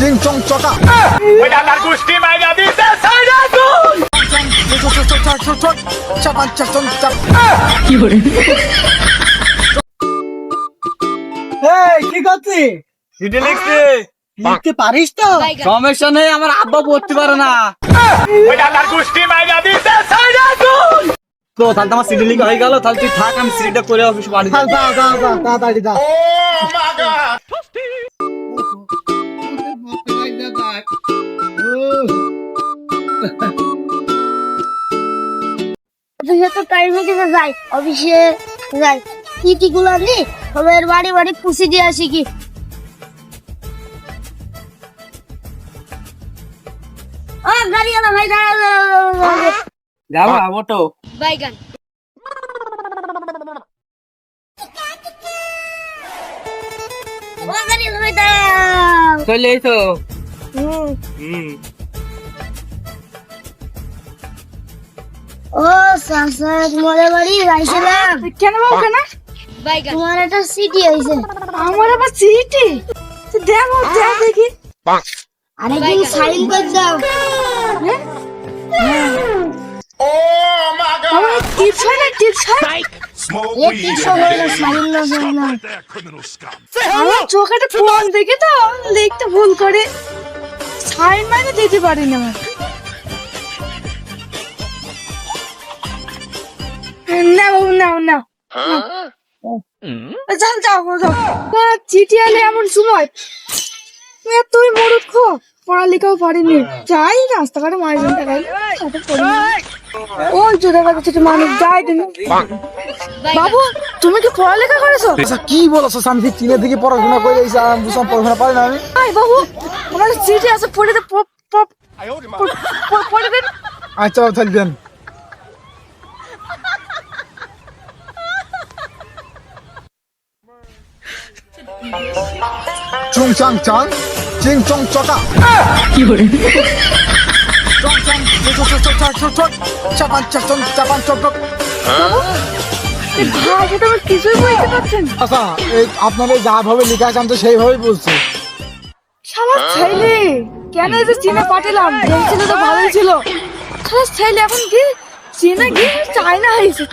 চিং চং চকা এই কি করছিস লিখছি লিখতে পারিস তো? সমস্যা নেই আমার আব্বা পড়তে পারে না। তো তাহলে তো আমার সিডি লিখা হয়ে গেল তাহলে তুই থাক আমি করে অফিস বাড়ি দাও তাড়াতাড়ি দাও অফিসে তো টাইমে কিছু যাই অফিসে যাই কি কি গুলো আনি সবাই বাড়ি বাড়ি পুষি দিয়ে আসি কি ও গাড়ি ভাই দাঁড়াও, দাঁড়াও, দাঁড়াও, দাঁড়াও। যাব ওটো বাইগান ও গাড়ি এলো ভাই দাঁড়াও। চলে এসো হুম। হুম ও বাড়ি কেন বাবু কেন তোমার একটা সিটি হয়েছে আমার আবার সিটি দেখো দেখ দেখি। আরেকদিন সাইন করে দাও। আমার টিপস হয় না টিপস হয় আমার চোখেতে ফোন দেখে তো লিখতে ভুল করে। সাইন মানে দিতে পারি না। না বাবু নাও নাও যাও যাও যাও। চিঠি আলে এমন সময়। তুই মরুক্ষ পড়ালেখাও পারিনি। যাই রাস্তাঘাটে মাঝখান টাকাই ওই জোরে কথা ছোট মানুষ যাই তুমি বাবু তুমি কি পড়ালেখা করেছ? আচ্ছা কি বলছো? সেই চীনের দিকে পড়াশোনা করে আর আমি বুঝলাম পড়াশোনা পারি না আমি। আয় বাবু আমার চিঠি আছে পড়ে দে পপ পপ পড়- পড়ে দেন আচ্ছা তাহলে দেন। আমার কিছুই বলতে পারছেন না। আচ্ছা এই আপনাদের যা ভাবে লেখা আছে আমি তো সেইভাবেই বলছি। শালা ছেলে কেন এই যে চীনে পাঠালাম? দেখছিল তো ভালোই ছিল। শালা ছেলে এখন কি চীনে গিয়ে চায়না হয়েছে?